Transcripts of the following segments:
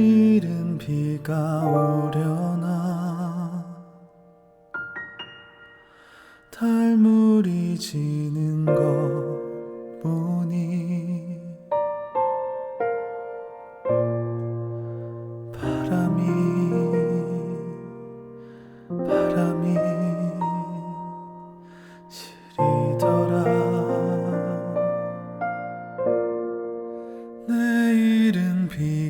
내일은 비가 오려나? 달물이 지는 것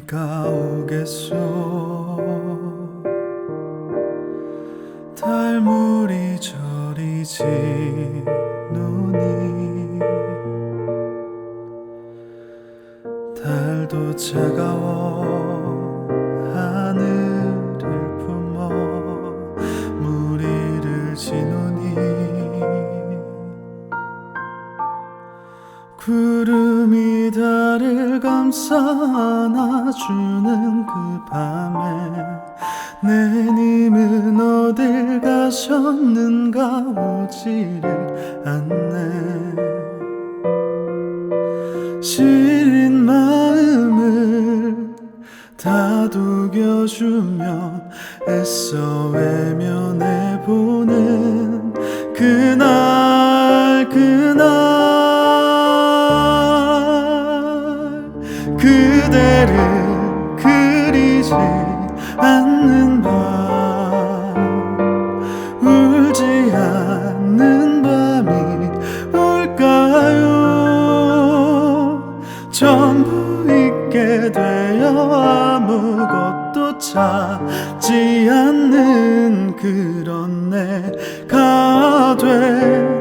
비가 오겠소. 달물이 저리지 눈이 달도 차가워 구름이 달을 감싸 안아주는 그 밤에 내님은 어딜 가셨는가 오지를 않네. 시린 마음을 다독여주며 애써 외 그리지 않는 밤. 울지 않는 밤이 올까요? 전부 잊게 되어 아무것도 찾지 않는 그런 내가 되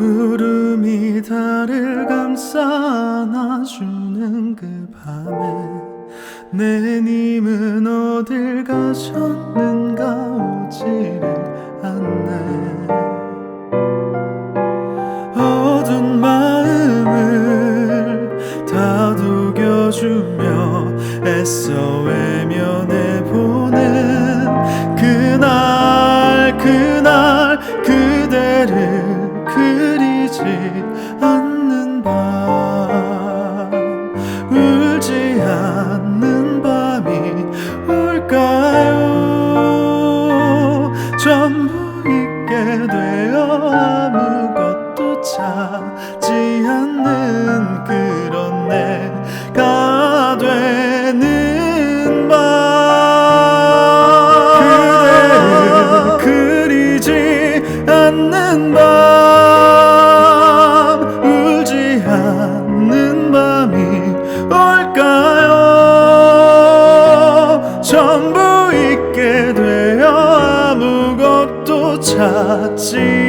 구름이 달을 감싸 안아주는 그 밤에 내 님은 어딜 가셨는가 오지를 않네. 어두운 마음을 다독여주며 애써 외면해 그리지 않는 밤 울지 않는 밤이 올까 찾지